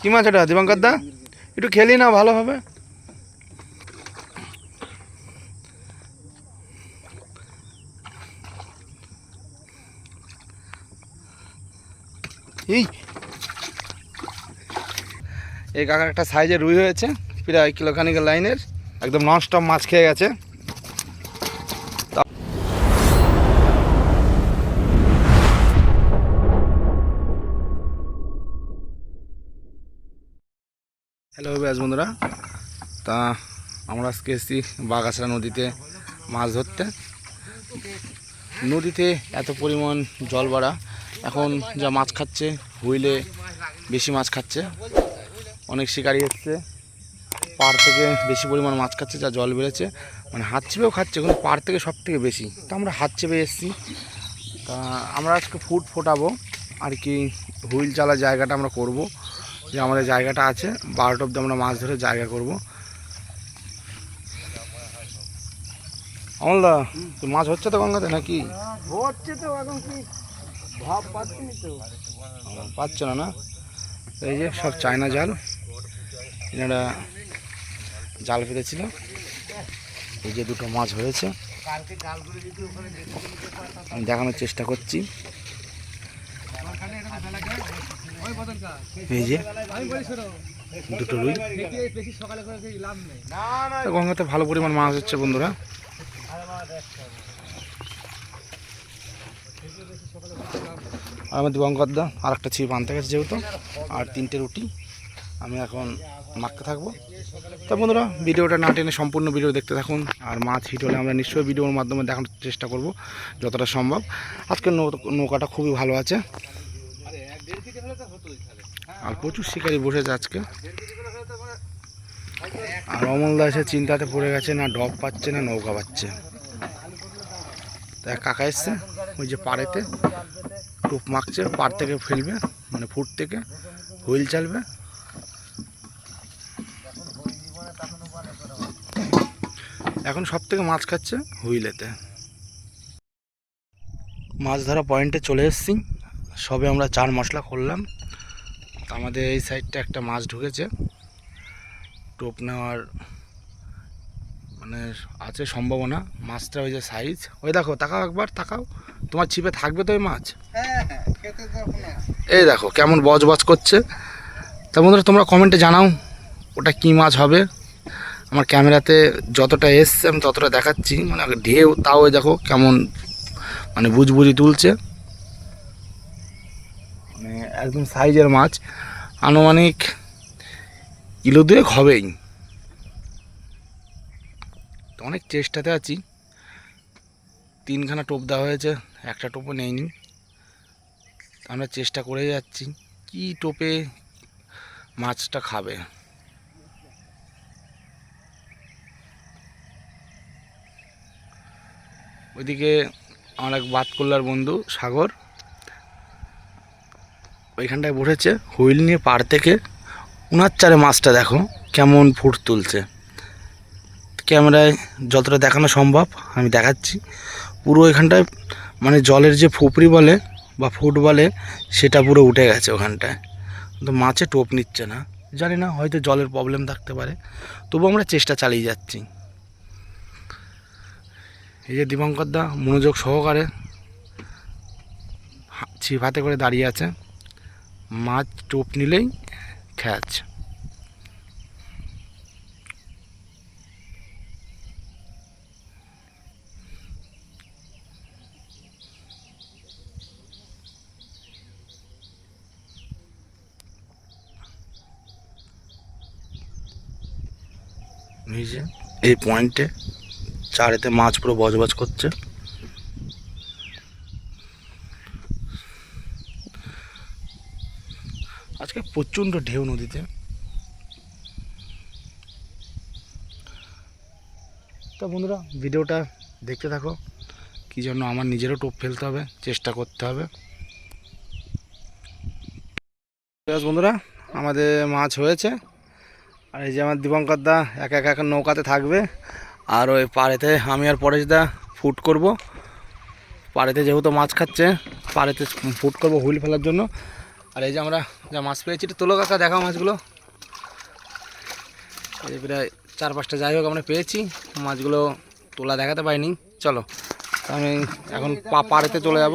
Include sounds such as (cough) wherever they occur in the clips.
কি মাছ এটা? দিবাঙ্কর দা? একটু খেলি না, ভালো হবে। এই। এই কাকার একটা সাইজে রুই হয়েছে, প্রায় কিলোখানিকের লাইনের। একদম ননস্টপ মাছ খেয়ে গেছে। ব্যাস বন্ধুরা। তা আমরা আজকে এসেছি বাগাছড়া নদীতে মাছ ধরতে। নদীতে এত পরিমাণ জল বাড়া। এখন যা মাছ খাচ্ছে, হুইলে বেশি মাছ খাচ্ছে। অনেক শিকারি এসছে। পার থেকে বেশি পরিমাণ মাছ খাচ্ছে, যা জল বেড়েছে। মানে হাত চেপেও খাচ্ছে, কিন্তু পার থেকে সব থেকে বেশি। তা আমরা হাত চেপে এসেছি। তা আমরা আজকে ফুট ফোটাবো। আর কি হুইল চালা জায়গাটা আমরা করব। যে আমাদের জায়গাটা আছে বারোটা অব্দি আমরা মাছ ধরে জায়গা করব। আমলদা তো মাছ হচ্ছে তো গঙ্গাতে নাকি? হচ্ছে তো এখন কি ভাব পাচ্ছি তো। পাচ্ছ না না? এই যে সব চায়না জাল এনারা জাল পেতেছিল এই যে দুটো মাছ হয়েছে। আমি দেখানোর চেষ্টা করছি ওই বদল কা এই যে, দুটো রুই। গঙ্গাতে ভালো পরিমাণ মাছ হচ্ছে বন্ধুরা। আর আমার দিবঙ্কর দা আর একটা ছিপ আনতে গেছে যেহেতু, আর তিনটে রুটি। আমি এখন মাখতে থাকব। তা বন্ধুরা, ভিডিওটা না টেনে সম্পূর্ণ ভিডিও দেখতে থাকুন। আর মাছ হিট হলে আমরা নিশ্চয়ই ভিডিওর মাধ্যমে দেখানোর চেষ্টা করব, যতটা সম্ভব। আজকের নৌকাটা খুবই ভালো আছে। আর প্রচুর শিকারি বসেছে আজকে। আর অমলদা এসে চিন্তাতে পড়ে গেছে, না ডব পাচ্ছে, না নৌকা পাচ্ছে। তা কাকা এসছে, ওই যে পাড়েতে, টুপ মাখছে, পাড় থেকে ফেলবে মানে ফুট থেকে, হুইল চালবে। এখন সব থেকে মাছ খাচ্ছে হুইলেতে। মাছ ধরা পয়েন্টে চলে এসেছি। সবে আমরা চার মশলা করলাম। আমাদের এই সাইডটা একটা মাছ ঢুকেছে। টোপ নেওয়ার মানে আছে সম্ভাবনা। মাছটা ওই যে সাইজ ওই দেখো তাকাও একবার তাকাও। তোমার ছিপে থাকবে তো ওই মাছ? হ্যাঁ হ্যাঁ এই দেখো কেমন বজ বজ করছে। তা বন্ধুরা তোমরা কমেন্টে জানাও ওটা কী মাছ হবে? আমার ক্যামেরাতে যতটা এসছে আমি ততটা দেখাচ্ছি। মানে ঢেউ তাও দেখো কেমন মানে বুঝবুঝি তুলছে। মানে একদম সাইজের মাছ। আনুমানিক কিলো দুয়েক হবেই। অনেক চেষ্টাতে আছি। তিনখানা টোপ দেওয়া হয়েছে, একটা টোপও নেয়নি আমরা চেষ্টা করে যাচ্ছি, কি টোপে মাছটা খাবে। ওইদিকে আমার এক বাতকুল্লার বন্ধু, সাগর। ওইখানটায় বসেছে। হুইল নিয়ে পাড় থেকে উনার চারে মাছটা দেখো, কেমন ফুট তুলছে। ক্যামেরায় যতটা দেখানো সম্ভব, আমি দেখাচ্ছি। পুরো এখানটায় মানে জলের যে ফুপড়ি বলে বা ফুট বলে, সেটা পুরো উঠে গেছে ওখানটায়। কিন্তু মাছে টোপ নিচ্ছে না। জানি না, হয়তো জলের প্রবলেম থাকতে পারে। তবু আমরা চেষ্টা চালিয়ে যাচ্ছি। এই যে দীপঙ্কর দা মনোযোগ সহকারে ছিপ হাতে করে দাঁড়িয়ে আছে। মাছ টোপ নিলেই খ্যাচ এই পয়েন্টে চারেতে মাছ পুরো বজবজ করছে আজকে প্রচণ্ড ঢেউ নদীতে। তা বন্ধুরা, ভিডিওটা দেখতে থাকো। কি জন্য আমার নিজেরও টোপ ফেলতে হবে, চেষ্টা করতে হবে। বন্ধুরা, আমাদের মাছ হয়েছে। আর এই যে আমার দীপঙ্কর দা একা এক এক নৌকাতে থাকবে। আর ওই পাড়েতে আমি আর পরেশ দা ফুট করব। পাড়েতে যেহেতু মাছ খাচ্ছে, পাড়েতে ফুট করব হুইল ফেলার জন্য। আর এই যে আমরা যা মাছ পেয়েছি একটু তোলো কাকা, দেখাও মাছগুলো। এই প্রায় চার পাঁচটা যাই হোক আমরা পেয়েছি, মাছগুলো তোলা দেখাতে পাইনি। চলো আমি এখন পা পাড়েতে চলে যাব।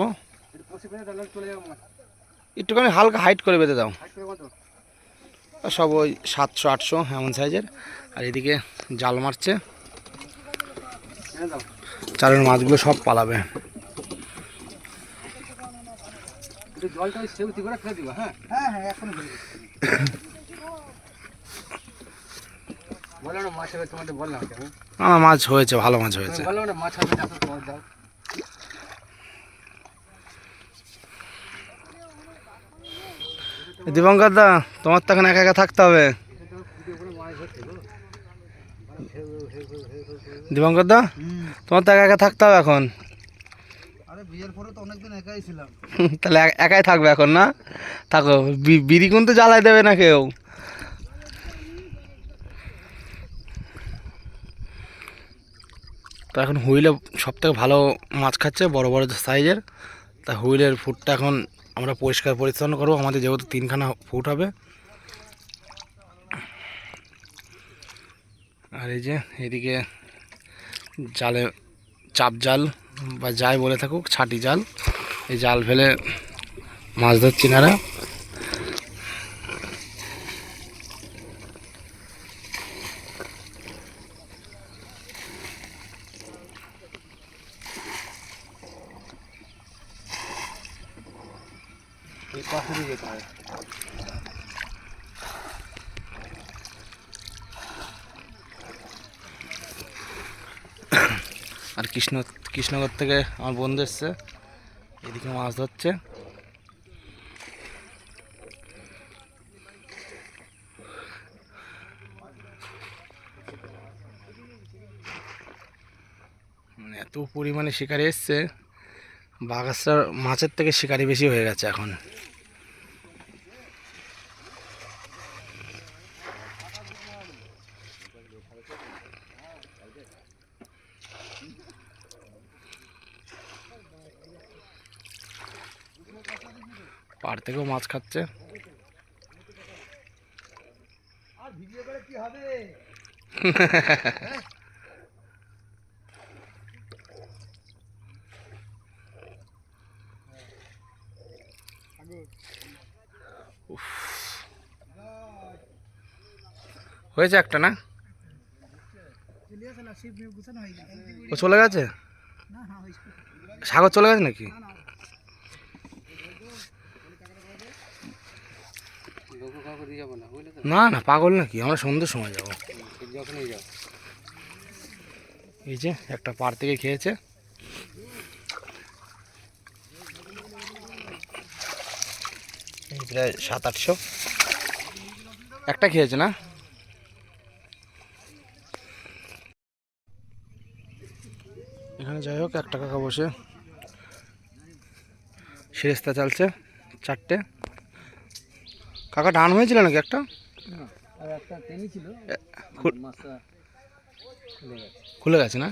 একটুখানি হালকা হাইট করে বেঁধে দাও। সব ওই সাতশো, আটশো, এমন সাইজের আর এদিকে জাল মারছে। চালের মাছগুলো সব পালাবে একটু জলটা ওই করে ফেলে দিবা হ্যাঁ? হ্যাঁ হ্যাঁ এখন মাছ আমার হয়েছে ভালো মাছ হয়েছে। মাছ হবে দাও। দীপঙ্কর দা তোমার তো এখন একা একা থাকতে হবে। দীপঙ্কর দা তোমার তো একা একা থাকতে হবে এখন। একাই ছিলাম। (laughs) তাহলে একাই থাকবে এখন, না? থাকো বিড়ি কিন্তু জ্বালাই দেবে না কেউ। তো এখন হুইলে সব থেকে ভালো মাছ খাচ্ছে বড় বড় সাইজের। তা হুইলের ফুটটা এখন আমরা পরিষ্কার পরিচ্ছন্ন করব। আমাদের যেহেতু তিনখানা ফুট হবে। আর এই যে, এদিকে জালে, চাপ জাল। বা যাই বলে থাকুক ছাটি জাল। এই জাল ফেলে মাছ ধরছি নারা এই পাশে দিয়ে যেতে হয় আর কৃষ্ণ কৃষ্ণনগর থেকে আমার বন্ধু এসছে। এদিকে মাছ ধরছে। মানে এত পরিমাণে শিকারি এসছে। বাগাসটার মাছের থেকে শিকারি বেশি হয়ে গেছে এখন। থেকেও মাছ খাচ্ছে। হয়েছে একটা না? ও চলে গেছে? সাগর চলে গেছে নাকি লোক কাউকে দিয়ে যাব না না পাগল নাকি? আমরা সন্ধ্যের সময় যাব। এই যে একটা পাড় থেকে খেয়েছে। এই প্রায় সাত আটশো। একটা খেয়েছে না? এখানে যাই হোক একটা কাকা বসে সিরেস্তা চালছে চারটে। কাকা ডান হয়েছিল নাকি একটা? মাছটা খুলে গেছে। না?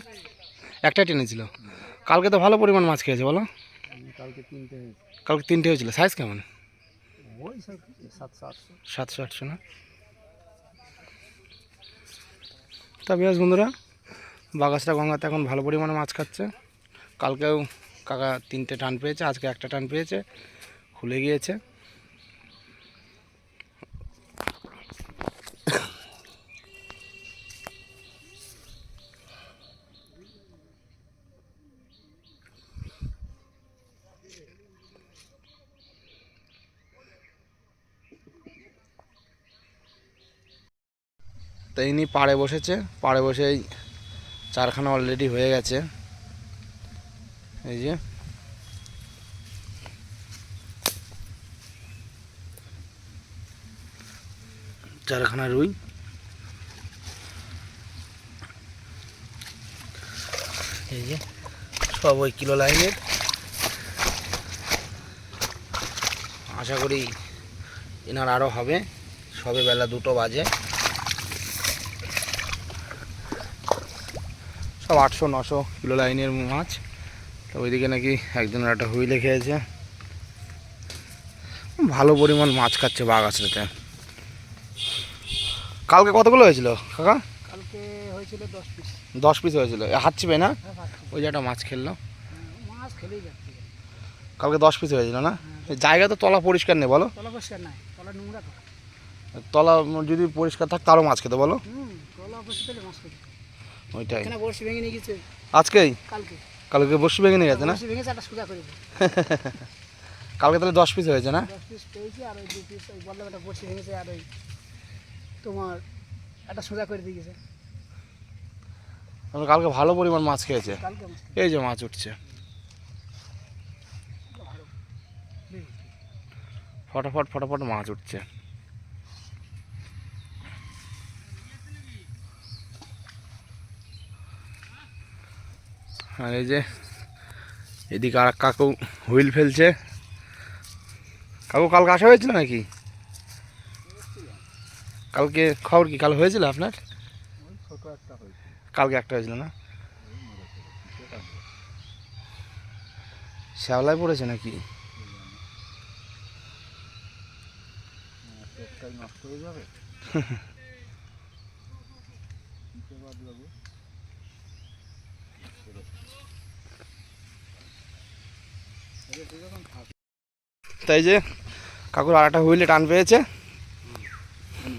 একটা টেনেছিল কালকে তো ভালো পরিমাণ মাছ খেয়েছে বলো। কালকে তিনটে কালকে তিনটে হয়েছিল। সাইজ কেমন? ওই সাতশো আটশো না? তা বেশ বন্ধুরা বাগাসটা গঙ্গাতে এখন ভালো পরিমাণে মাছ খাচ্ছে। কালকেও কাকা তিনটে টান পেয়েছে আজকে একটা টান পেয়েছে খুলে গিয়েছে। তো ইনি পাড়ে বসেছে। পাড়ে বসেই চারখানা অলরেডি হয়ে গেছে। এই যে। চারখানা রুই। এই যে, সব ওই কিলো লাইনের। আশা করি এনার আরও হবে। সবে বেলা দুটো বাজে। সব আটশো নশো কিলো লাইনের মাছ। তো ওইদিকে নাকি একজনের একটা হুইলে খেয়েছে ভালো পরিমাণ মাছ খাচ্ছে বাগাছড়াতে কালকে কতগুলো হয়েছিল কাকা? কালকে হয়েছিল দশ পিস। দশ পিস হয়েছিল। হাত চিপে না? হ্যাঁ ওই যে একটা মাছ খেললো। মাছ খেলেই কালকে দশ পিস হয়েছিল না? জায়গা তো তলা পরিষ্কার নেই বলো। তলা পরিষ্কার নাই তলা নোংরা তলা যদি পরিষ্কার থাক তারও মাছ খেতে বলো। তলা মাছ খেতে ওইটাই। এখানে বড়শি ভেঙে নিয়ে গেছে? আজকেই? কালকে। কালকে বসি ভেঙে নিয়ে গেছে না? বড়শি ভেঙেছে একটা সোজা করে (laughs) কালকে তাহলে দশ পিস হয়েছে না? দশ পিস পেয়েছি আর ওই দু পিস ওই বললাম একটা বড়শি ভেঙেছে আর ওই তোমার একটা সোজা করে দিয়ে গেছে। কালকে ভালো পরিমাণ মাছ খেয়েছে। কালকে এই যে মাছ উঠছে। ফটাফট ফটাফট মাছ উঠছে। আর এই যে এদিকে আর কাকু হুইল ফেলছে। কাকু কালকে আসা হয়েছিল নাকি? কালকে খবর কি? কাল হয়েছিল আপনার? কালকে একটা হয়েছিল না? শ্যাওলায় পড়েছে নাকি? নষ্ট হয়ে যাবে। (laughs) তাই যে কাকুর আর একটা হুইলে টান পেয়েছে।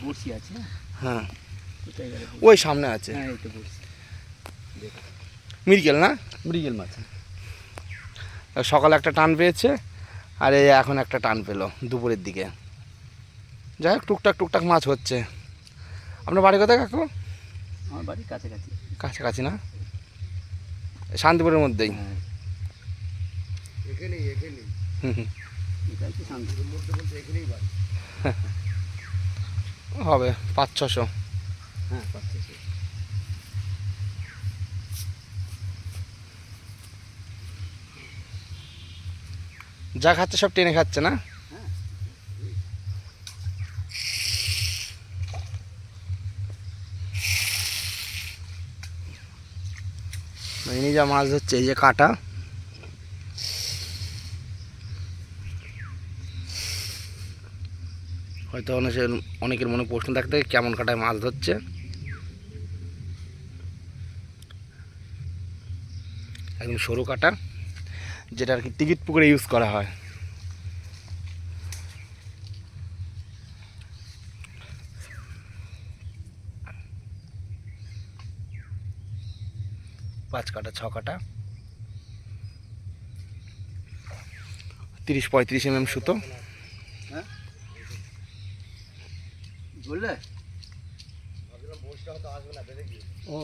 বড়শি আছে হ্যাঁ? ওই সামনে আছে। হ্যাঁ মিরকেল না? মৃগেল মাছ সকালে একটা টান পেয়েছে আর এই এখন একটা টান পেল দুপুরের দিকে। যাই হোক টুকটাক টুকটাক মাছ হচ্ছে। আপনার বাড়ি কোথায় কাকু? আমার বাড়ির কাছাকাছি। কাছাকাছি না? শান্তিপুরের মধ্যেই। হ্যাঁ। এখানেই এখানেই। হুম হুম। এটাই তো শান্তি মধ্যে বলতে এখানেই বাড়ি। (laughs) হবে পাঁচ ছশো। হ্যাঁ। যা খাচ্ছে সব টেনে খাচ্ছে না? ইনি যা মাছ ধরছে এই যে কাটা। হয়তো অনেকের অনেকের মনে প্রশ্ন থাকতে কেমন কাটায় মাছ ধরছে। একদম সরু কাটা, যেটা আর কি টিকিট পুকুরে ইউজ করা হয়। পাঁচ কাটা, ছ কাটা। তিরিশ পঁয়ত্রিশ এম এম সুতো। বললে? ও।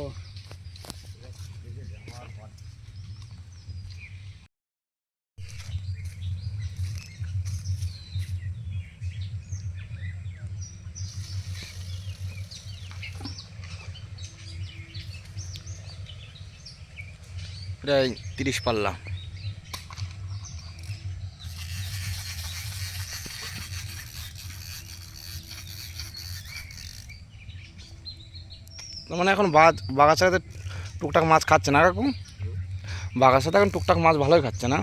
প্রায় তিরিশ পাল্লা। মানে এখন বাগাছাতে টুকটাক মাছ খাচ্ছে না কাকু বাগাছাতে এখন টুকটাক মাছ ভালোই খাচ্ছে না।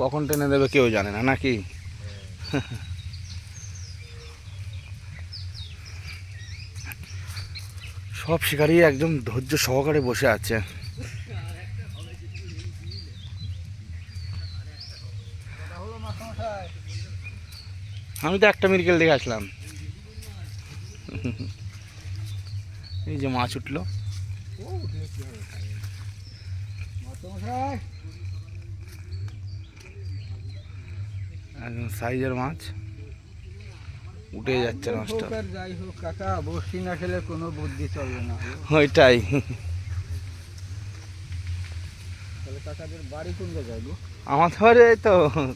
কখন টেনে দেবে কেউ জানে না, নাকি? সব শিকারি একদম ধৈর্য সহকারে বসে আছে। আমি তো একটা মিরকেল দেখে আসলাম। এই যে মাছ উঠল। একদম সাইজের মাছ। উঠে যাচ্ছে মাছটা যাই হোক কাকা বসি না খেলে কোনো বুদ্ধি চলবে না। ওইটাই। তাহলে কাকাদের বাড়ি কোন জায়গায় আমাদের এই তো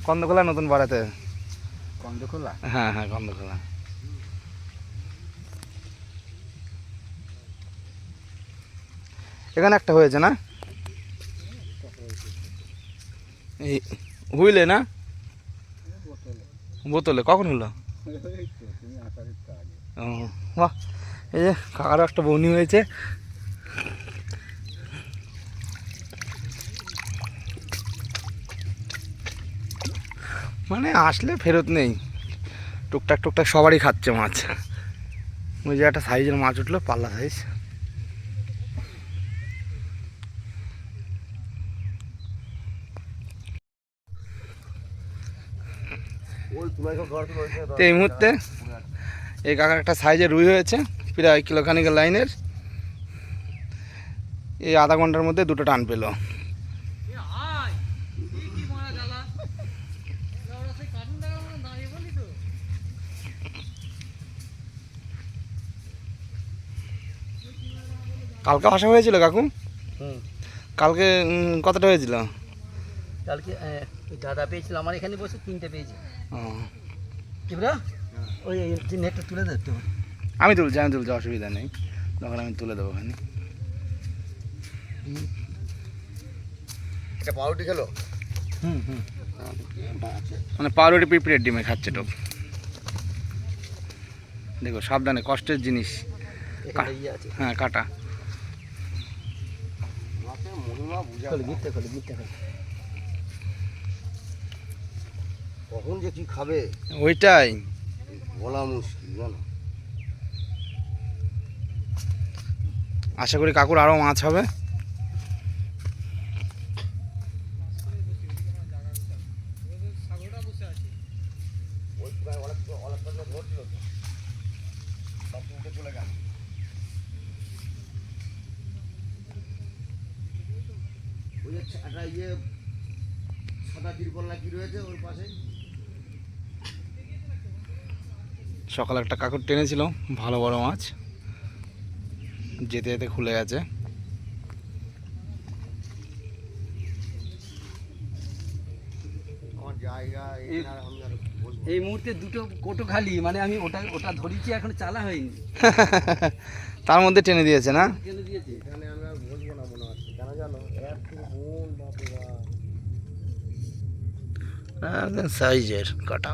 কন্দখোলা নতুন পাড়াতে। হ্যাঁ হ্যাঁ এখানে একটা হয়েছে না? এই হুইলে না? বোতলে। কখন হলো ও, বাহ। এই যে কাকারও একটা বৌনি হয়েছে। মানে আসলে ফেরত নেই। টুকটাক টুকটাক সবারই খাচ্ছে মাছ। ওই যে একটা সাইজের মাছ উঠল, পাল্লা সাইজ এই মুহূর্তে এই কাকার একটা সাইজে রুই হয়েছে, প্রায় কিলোখানিকের লাইনের। এই আধা ঘণ্টার মধ্যে দুটো টান পেল। কালকে আসা হয়েছিল কাকু হুম। কালকে কতটা হয়েছিল? কালকে দাদা পেয়েছিল আমার এখানে বসে তিনটে পেয়েছি। ওই নেটটা তুলে দে একটু। আমি তুলছি আমি তুলছি অসুবিধা নেই। তখন আমি তুলে দেবো ওখানে। একটা পাউরুটি খেলো? হুম হুম। মানে পাউরুটি পিঁপড়ের ডিমে খাচ্ছে টোপ দেখো সাবধানে কষ্টের জিনিস। ইয়ে হ্যাঁ কাটা। খোলে গিটটা খোলে গিটটা খোলে। কখন যে কি খাবে? ওইটাই। বলা মুশকিল জানো। আশা করি কাকুর আরও মাছ হবে ওই প্রায় অনেক অনেকটা ধরছিল তো সব উঠে চলে গেল ওই যে একটা ইয়ে সাদা তিরপল না কি রয়েছে ওর পাশে সকালে একটা কাকুর টেনেছিল ভালো বড় মাছ। যেতে যেতে খুলে গেছে। আমার এই মুহূর্তে দুটো কোটো খালি মানে আমি ওটা ওটা ধরেছি এখন চালা হয়নি। (laughs) তার মধ্যে টেনে দিয়েছে না? কেন দিয়েছি। এখানে আমি আর বসবো না মনে হচ্ছে। জানো? এত মন বাপরে সাইজের কাটা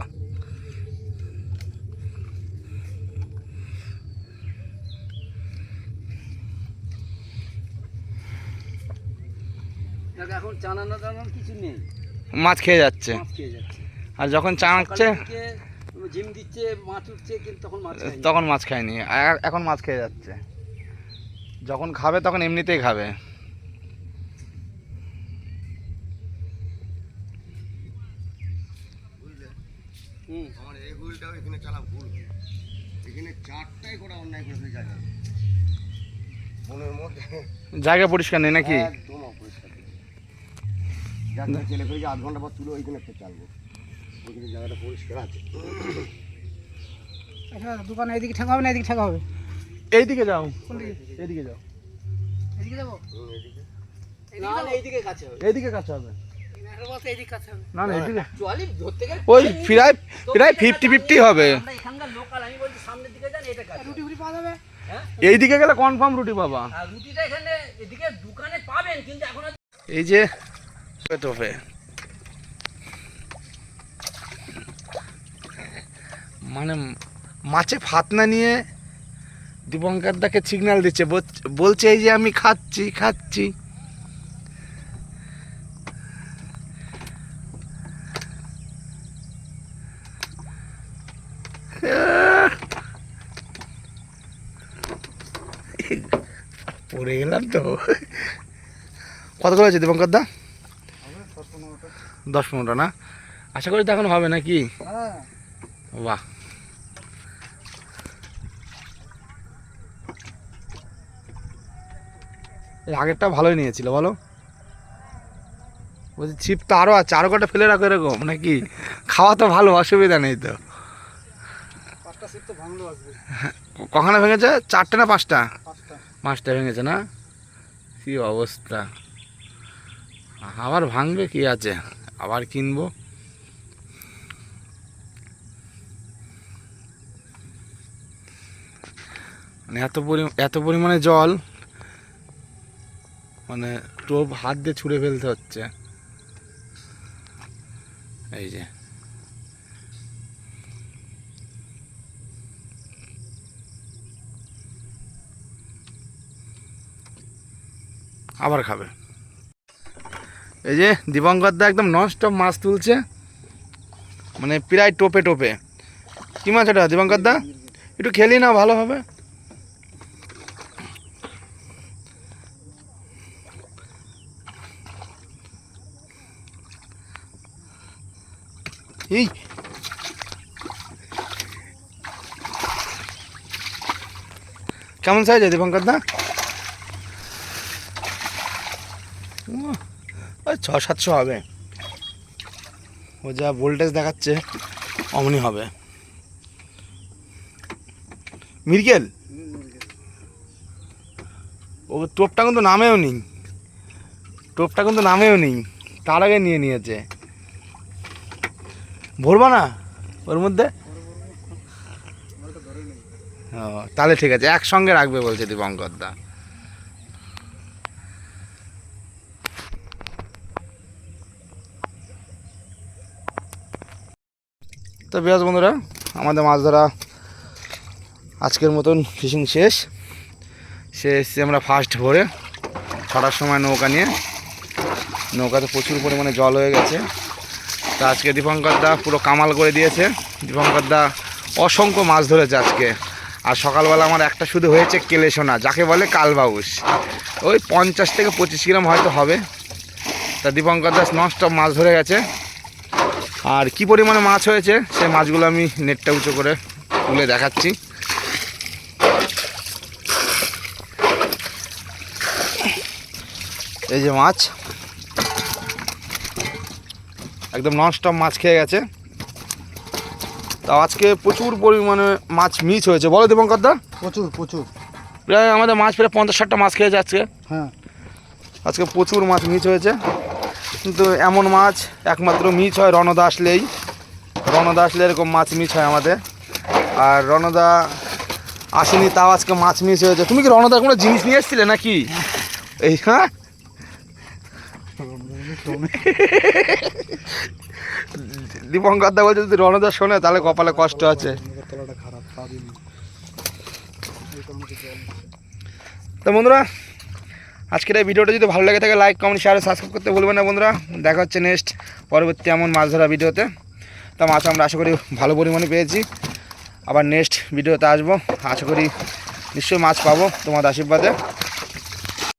দেখ, এখন চানানো কিছু নেই। মাছ খেয়ে যাচ্ছে। মাছ খেয়ে যাচ্ছে। আর যখন দিকে জিম দিচ্ছে মাছ উঠছে কিন্তু তখন মাছ খায়নি। তখন মাছ খায়নি। এখন মাছ খেয়ে যাচ্ছে। যখন খাবে তখন এমনিতেই খাবে। আমার এই হুইলটাও এখানে চালা ভুল। এখানে চারটাই করে অন্যায় করে ফেলে জায়গা। মনের মধ্যে জায়গা পরিষ্কার নেই নাকি? একদম অপরিষ্কার। যাকে চেলে ফেলেছে আধ ঘণ্টা পর তুলে ওইখানে একটা চালবো। ওইখানে জায়গাটা পরিষ্কার আছে। আচ্ছা দোকানে এদিকে ঠেকা হবে না এদিকে ঠেকা হবে? এইদিকে যাও। এইদিকে যাও। এদিকে যাব? না না এইদিকে কাছে হবে। এইদিকে কাছে হবে। একটা বলতে এদিকে কাছে হবে। না না এইদিকে। গেলে ওই প্রায় প্রায় ফিফটি ফিফটি হবে। আমরা এখানকার লোকাল আমি বলছি সামনের দিকে যান এটা কাছে রুটি ফুটি পাওয়া যাবে? হ্যাঁ? এইদিকে গেলে কনফার্ম রুটি বাবা আর রুটিটা এখানে এদিকে দোকানে পাবেন কিন্তু এখন এই যে তোফে মানে মাছে ফাতনা নিয়ে দীপঙ্কর দাকে সিগন্যাল দিচ্ছে বল- বলছে এই যে আমি খাচ্ছি খাচ্ছি। পড়ে গেলাম তো। কত করে আছে দীপঙ্কর দা দশ পনেরোটা না? আশা করি তো এখন হবে নাকি? বাহ। আগেরটা ভালোই নিয়েছিল বলো? বলছি ছিপ তো আরও আছে আরও কটা ফেলে রাখো এরকম নাকি? খাওয়া তো ভালো অসুবিধা নেই তো। কখনো ভেঙেছে? চারটে না পাঁচটা। পাঁচটা ভেঙেছে না? কি অবস্থা? আবার ভাঙবে কি আছে? আবার কিনবো। মানে এত পরি, এত পরিমাণে জল মানে টোপ হাত দিয়ে ছুঁড়ে ফেলতে হচ্ছে। এই যে। আবার খাবে। এই যে দীপঙ্কর দা একদম ননস্টপ মাছ তুলছে। মানে প্রায় টোপে টোপে। কি মাছ এটা দীপঙ্কর দা? একটু খেলি না, ভালো হবে। এই। কেমন সাইজ আছে দীপঙ্কর দা উহ, ওই ছ সাতশো হবে। ও যা ভোল্টেজ দেখাচ্ছে, অমনি হবে। মিরকেল ও টোপটা কিন্তু নামেও নেই। টোপটা কিন্তু নামেও নেই। তার আগে নিয়ে নিয়েছে। ভরবা না ওর মধ্যে? ও, তাহলে ঠিক আছে। একসঙ্গে রাখবে বলছে দীপঙ্কর দা। তো বেশ বন্ধুরা, আমাদের মাছ ধরা আজকের মতন ফিশিং শেষ। সে এসছি আমরা ফার্স্ট ভোরে, ছটার সময় নৌকা নিয়ে। নৌকাতে প্রচুর পরিমাণে জল হয়ে গেছে। তা আজকে দীপঙ্কর দা পুরো কামাল করে দিয়েছে। দীপঙ্কর দা অসংখ্য মাছ ধরেছে আজকে। আর সকালবেলা আমার একটা শুধু হয়েছে কেলে সোনা, যাকে বলে কালবাউস ওই পঞ্চাশ থেকে পঁচিশ গ্রাম হয়তো হবে। তা দীপঙ্কর দাস ননস্টপ মাছ ধরে গেছে। আর কি পরিমাণে মাছ হয়েছে সেই মাছগুলো আমি নেটটা উঁচু করে তুলে দেখাচ্ছি। এই যে মাছ একদম ননস্টপ মাছ খেয়ে গেছে। তা আজকে প্রচুর পরিমাণে মাছ মিস হয়েছে। বলো দীপঙ্কর দা। প্রচুর প্রচুর। প্রায় আমাদের মাছ প্রায় পঞ্চাশ ষাটটা মাছ খেয়েছে আজকে। হ্যাঁ। আজকে প্রচুর মাছ মিচ হয়েছে। কিন্তু এমন মাছ একমাত্র মিচ হয়, রণদা আসলেই। রণদা আসলে এরকম মাছ মিচ হয় আমাদের। আর রণদা আসেনি, তাও আজকে মাছ মিস হয়েছে। তুমি কি রণদার কোনো জিনিস নিয়ে এসেছিলে নাকি? এই হ্যাঁ? দীপঙ্কর দা বলছে, যদি রণদা শোনে, তাহলে কপালে কষ্ট আছে। তো বন্ধুরা আজকের এই ভিডিওটা যদি ভালো লাগে থাকে লাইক কমেন্ট শেয়ার সাবস্ক্রাইব করতে ভুলবেন না বন্ধুরা। দেখা হচ্ছে নেক্সট পরবর্তী এমন মাছ ধরা ভিডিওতে। তা মাছ আমরা আশা করি ভালো পরিমাণে পেয়েছি। আবার নেক্সট ভিডিওতে আসব। আশা করি নিশ্চয়ই মাছ পাবো তোমাদের আশীর্বাদে।